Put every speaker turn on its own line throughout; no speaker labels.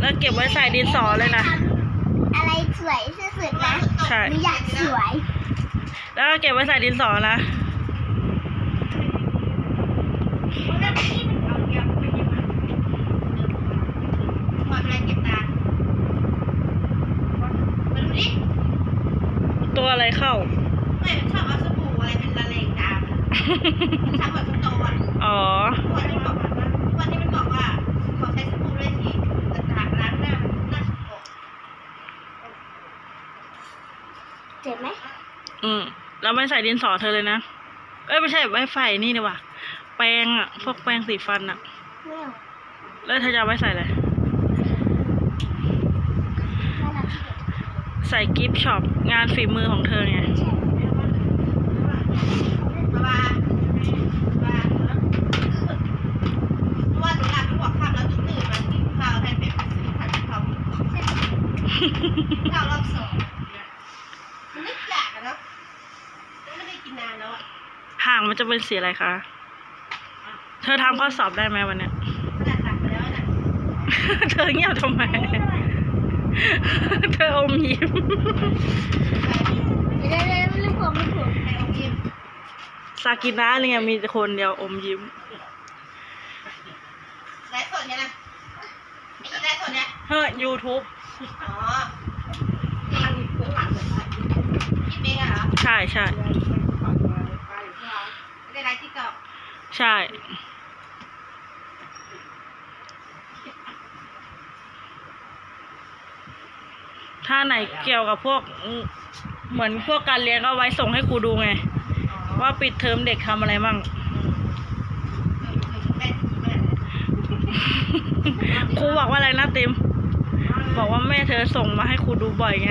แล้วเก็บไว้ใส่ดินสอเลยนะ
อะไรสวยที่สุดนะ
ใช่
หนูอยากสวย
แล้วก็เก็บไว้ใส่ดินสอนะ
พออะไรเก็บตามาดูดิ
ตัวอะไรเข้า
ไม่มันชอบเอาสบู่อะไรเป็นละเลงตามมันทำแบบโตๆอะ
อ๋อ
วันนี้บอกว่าวันนี้มันบอกว่าขอใช้สบู่ด้วยสิแต่ตากล้างหน้ามันน่าสกปรก
เจ็บไหม
อืมแล้วไม่ใส่ดินสอเธอเลยนะ เอ้ยไม่ใช่ไว้ใส่นี่ดีกว่า แปรงอะพวกแปรงสีฟันอะ
ไม่เอา
แล้วเธอจะเอาไว้ใส่อะไร
ไม่รักที่เด็ก
ใส่กิฟต์ช็อปงานฝีมือของเธอไง
ใช่
เพราะว่าเพราะว่าเพราะว่าหนูหลับหนูบอกคำแล้วตื่นตื่นมากินข้าวแทนเป็นผัดซีอิ๊วผัดกะเพราข้าวรอบสองมันนึกอยากอะ เนาะไม่ได้กินนานแล้วอะ
ห่างมันจะเป็นสีอะไรคะ เธอทำข้อสอบได้ไหมวันเนี้ย
ขนาดตักไปแล้วน่ะ
เธอเงียบทำไม เธออมยิ้ม
เดี๋ยวเดี๋ยวลูกผมลูกผม
ใครเอากิน
ซากินะเนี่ยมีแต่คนเดียวอมยิ้ม
ไลฟ์สดเนี่ยนะไอ้ไลฟ์สดเนี่ย
เฮ้ย YouTube
อ๋อเองคิดเองอะเหรอ
ใช่ใช่ใช่ถ้าไหนเกี่ยวกับพวกเหมือนพวกการเรียนก็ไว้ส่งให้ครูดูไง ว่าปิดเทอมเด็กทำอะไรมั่งครูบอกว่าอะไรนะติม บอกว่าแม่เธอส่งมาให้ครูดูบ่อยไง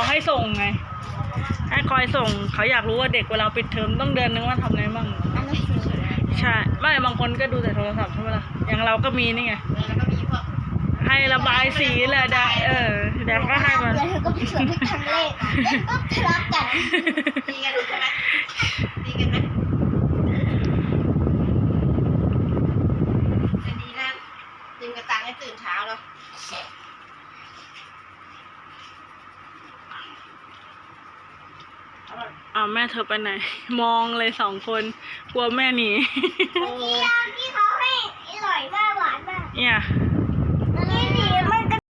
เขาให้ส่งไง ให้คอยส่ง เขาอยากรู้ว่าเด็กเวลาปิดเทอมต้องเดือนนึงว่าทำอะไรบ้าง
อันนั้นสวย
ใช่ ไม่บางคนก็ดูแต่โทรศัพท์ใช่ไหมล่ะ อย่างเราก็มีนี่ไง
แล้วก็มีพวก
ให้ระบายสีแหละได้เออเดี๋ยวก็ให้มัน
แล้วเธอก็ไปสวนทุกครั้งเลขแล้วก็ทะเลาะกัน
ตีกันใช่ไหมตีกันไหมจะดีนะตื่นกระตังให้ตื่นเช้าเนาะ
อ้าวแม่เธอไปไหน มองเลยสองคนกลัวแม่หนี
ที่เราที่เขาให้อร่อยมากหวานมาก
เนี่ย